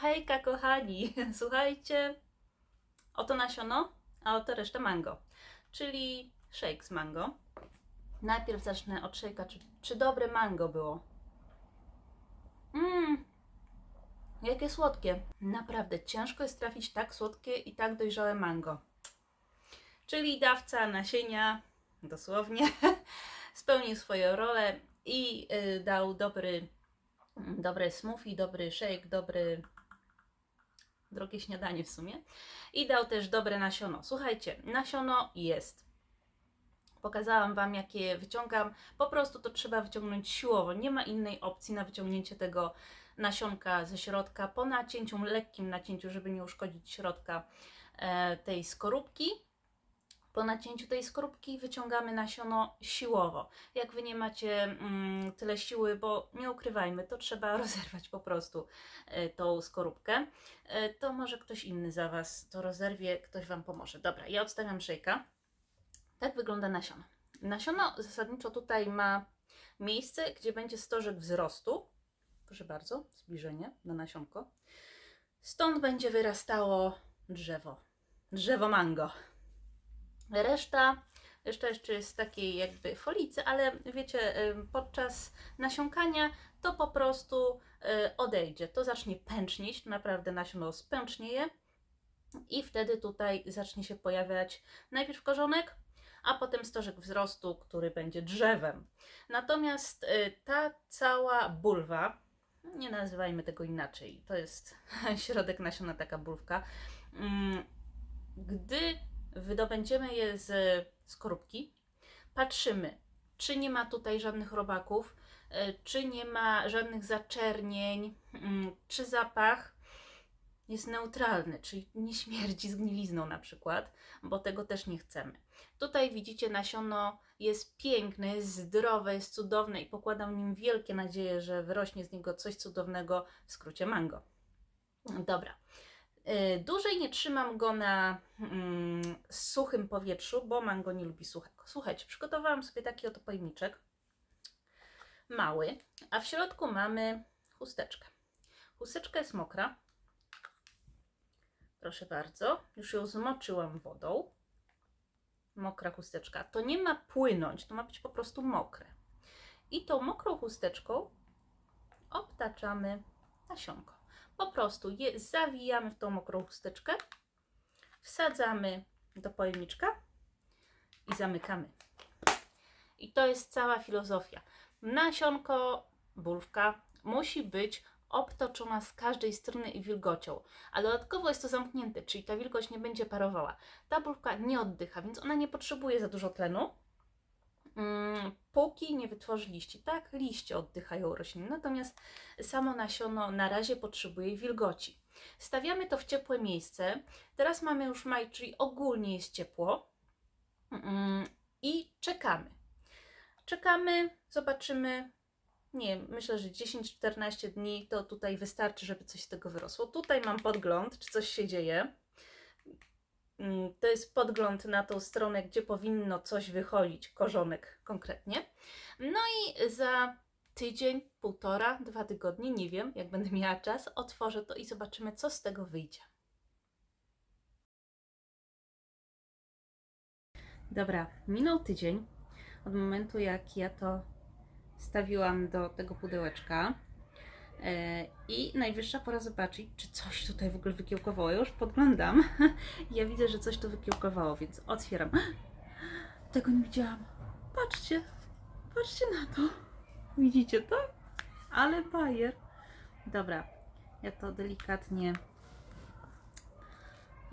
Hejka kochani, słuchajcie, oto nasiono, a oto reszta mango, czyli shake z mango. Najpierw zacznę od shake'a, czy, czy dobre mango było. Mmm, jakie słodkie. Naprawdę, ciężko jest trafić tak słodkie i tak dojrzałe mango. Czyli dawca nasienia, dosłownie, spełnił swoją rolę i y, dał dobry, dobre smoothie, dobry shake, dobry, drogie śniadanie w sumie. I dał też dobre nasiono. Słuchajcie, nasiono jest. Pokazałam Wam, jakie wyciągam. Po prostu to trzeba wyciągnąć siłowo. Nie ma innej opcji na wyciągnięcie tego nasionka ze środka po nacięciu, lekkim nacięciu, żeby nie uszkodzić środka e, tej skorupki. Po nacięciu tej skorupki wyciągamy nasiono siłowo. Jak Wy nie macie mm, tyle siły, bo nie ukrywajmy, to trzeba rozerwać po prostu e, tą skorupkę, e, to może ktoś inny za Was to rozerwie, ktoś Wam pomoże. Dobra, ja odstawiam szejka. Tak wygląda nasiono. Nasiono zasadniczo tutaj ma miejsce, gdzie będzie stożek wzrostu. Proszę bardzo, zbliżenie na nasionko. Stąd będzie wyrastało drzewo. Drzewo mango. Reszta, reszta jeszcze jest takiej jakby folicy, ale wiecie, ym, podczas nasiąkania to po prostu y, odejdzie. To zacznie pęcznieć, naprawdę nasiono spęcznieje i wtedy tutaj zacznie się pojawiać najpierw korzonek, a potem stożek wzrostu, który będzie drzewem. Natomiast y, ta cała bulwa, nie nazywajmy tego inaczej, to jest środek nasiona, taka bulwka, mm, gdy wydobędziemy je z skorupki, patrzymy, czy nie ma tutaj żadnych robaków, y, czy nie ma żadnych zaczernień, mm, czy zapach jest neutralny, czyli nie śmierdzi zgnilizną na przykład, bo tego też nie chcemy. Tutaj widzicie nasiono jest piękne, jest zdrowe, jest cudowne i pokładam nim wielkie nadzieje, że wyrośnie z niego coś cudownego, w skrócie mango. Dobra. Y, Dłużej nie trzymam go na mm, suchym powietrzu, bo mango nie lubi suchego. Słuchajcie, przygotowałam sobie taki oto pojemniczek. Mały, a w środku mamy chusteczkę. Chusteczka jest mokra. Proszę bardzo, już ją zmoczyłam wodą. Mokra chusteczka. To nie ma płynąć, to ma być po prostu mokre. I tą mokrą chusteczką obtaczamy nasionko. Po prostu je zawijamy w tą mokrą chusteczkę, wsadzamy do pojemniczka i zamykamy. I to jest cała filozofia. Nasionko, bulwka musi być obtoczona z każdej strony i wilgocią, a dodatkowo jest to zamknięte, czyli ta wilgoć nie będzie parowała. Ta bulwka nie oddycha, więc ona nie potrzebuje za dużo tlenu, póki nie wytworzy liści. Tak, liście oddychają rośliny, natomiast samo nasiono na razie potrzebuje wilgoci. Stawiamy to w ciepłe miejsce. Teraz mamy już maj, czyli ogólnie jest ciepło. Mm, I czekamy. Czekamy, zobaczymy. Nie, myślę, że 10-14 dni to tutaj wystarczy, żeby coś z tego wyrosło. Tutaj mam podgląd, czy coś się dzieje. Mm, To jest podgląd na tą stronę, gdzie powinno coś wychodzić, korzonek konkretnie. No i za tydzień, półtora, dwa tygodnie, nie wiem, jak będę miała czas, otworzę to i zobaczymy, co z tego wyjdzie. Dobra, minął tydzień od momentu, jak ja to stawiłam do tego pudełeczka. E, I najwyższa pora zobaczyć, czy coś tutaj w ogóle wykiełkowało. Ja już podglądam. Ja widzę, że coś tu wykiełkowało, więc otwieram. Tego nie widziałam. Patrzcie, patrzcie na to. Widzicie to? Ale bajer. Dobra, ja to delikatnie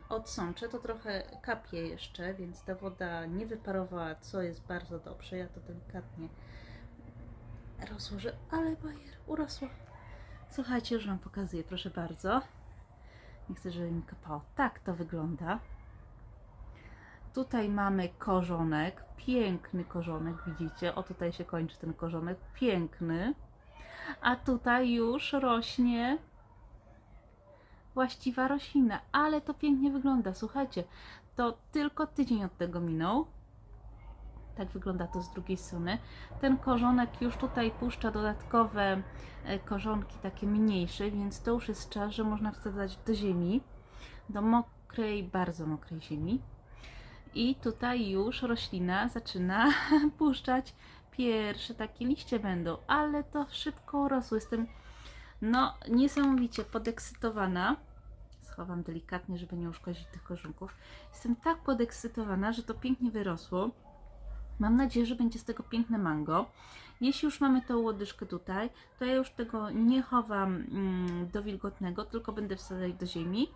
odsączę. To trochę kapie jeszcze, więc ta woda nie wyparowała, co jest bardzo dobrze. Ja to delikatnie rozłożę, ale bajer, urosła. Słuchajcie, już Wam pokazuję, proszę bardzo. Nie chcę, żeby mi kapało. Tak to wygląda. Tutaj mamy korzonek, piękny korzonek, widzicie? O, tutaj się kończy ten korzonek, piękny. A tutaj już rośnie właściwa roślina, ale to pięknie wygląda. Słuchajcie, to tylko tydzień od tego minął. Tak wygląda to z drugiej strony. Ten korzonek już tutaj puszcza dodatkowe e, korzonki, takie mniejsze, więc to już jest czas, że można wsadzać do ziemi, do mokrej, bardzo mokrej ziemi. I tutaj już roślina zaczyna puszczać pierwsze takie liście będą, ale to szybko urosło. Jestem no niesamowicie podekscytowana. Schowam delikatnie, żeby nie uszkodzić tych korzonków. Jestem tak podekscytowana, że to pięknie wyrosło. Mam nadzieję, że będzie z tego piękne mango. Jeśli już mamy tą łodyżkę tutaj, to ja już tego nie chowam mm, do wilgotnego, tylko będę wsadzać do ziemi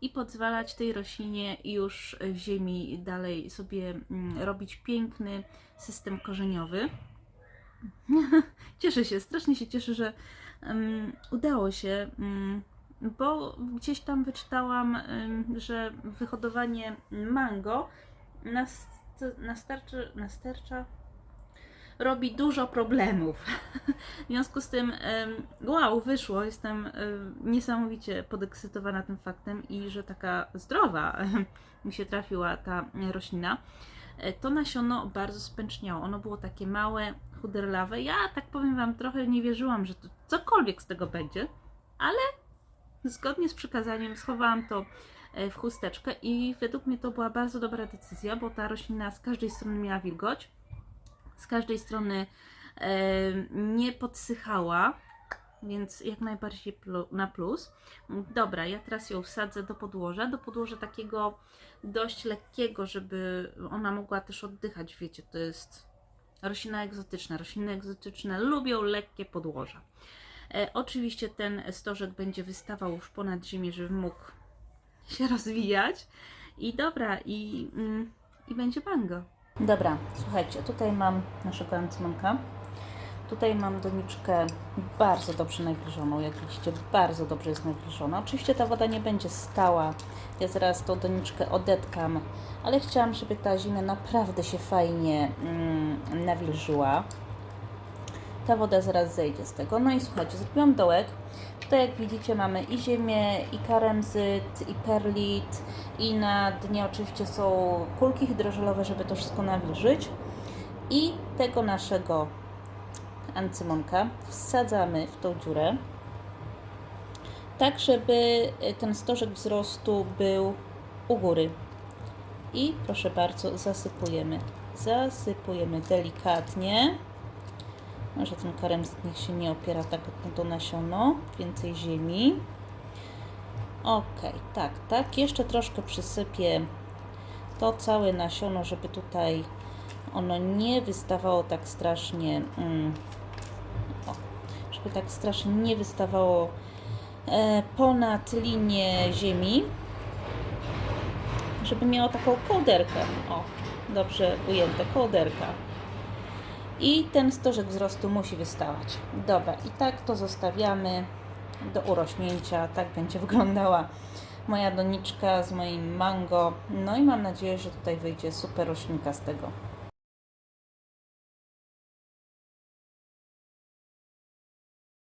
i pozwalać tej roślinie już w ziemi dalej sobie mm, robić piękny system korzeniowy. cieszę się, strasznie się cieszę, że um, udało się, um, bo gdzieś tam wyczytałam, um, że wyhodowanie mango nas, nastarczy, nastercza robi dużo problemów. W związku z tym, wow, wyszło. Jestem em, niesamowicie podekscytowana tym faktem i że taka zdrowa mi się trafiła ta roślina. E, To nasiono bardzo spęczniało. Ono było takie małe, chuderlawe. Ja tak powiem Wam, trochę nie wierzyłam, że to cokolwiek z tego będzie, ale zgodnie z przykazaniem schowałam to w chusteczkę i według mnie to była bardzo dobra decyzja, bo ta roślina z każdej strony miała wilgoć, z każdej strony e, nie podsychała, więc jak najbardziej na plus. Dobra, ja teraz ją wsadzę do podłoża, do podłoża takiego dość lekkiego, żeby ona mogła też oddychać, wiecie, to jest roślina egzotyczna. Rośliny egzotyczne lubią lekkie podłoża. E, oczywiście ten stożek będzie wystawał już ponad ziemię, żeby mógł się rozwijać. I dobra, i, mm, i będzie mango. Dobra, słuchajcie, tutaj mam naszego ancymonka. Tutaj mam doniczkę bardzo dobrze nawilżoną, jak widzicie, bardzo dobrze jest nawilżona. Oczywiście ta woda nie będzie stała, ja zaraz tą doniczkę odetkam, ale chciałam, żeby ta zima naprawdę się fajnie mm, nawilżyła. Ta woda zaraz zejdzie z tego. No i słuchajcie, zrobiłam dołek. Tutaj jak widzicie mamy i ziemię, i karemzyt, i perlit, i na dnie oczywiście są kulki hydrożelowe, żeby to wszystko nawilżyć. I tego naszego ancymonka wsadzamy w tą dziurę, tak żeby ten stożek wzrostu był u góry. I proszę bardzo, zasypujemy. Zasypujemy delikatnie. Może ten karemzyt niech się nie opiera tak na to nasiono. Więcej ziemi. Ok, tak, tak. Jeszcze troszkę przysypię to całe nasiono, żeby tutaj ono nie wystawało tak strasznie. Mm, o, żeby tak strasznie nie wystawało e, ponad linię ziemi. Żeby miało taką kołderkę. O, dobrze ujęte, kołderka. I ten stożek wzrostu musi wystawać. Dobra, i tak to zostawiamy do urośnięcia. Tak będzie wyglądała moja doniczka z moim mango. No i mam nadzieję, że tutaj wyjdzie super roślinka z tego.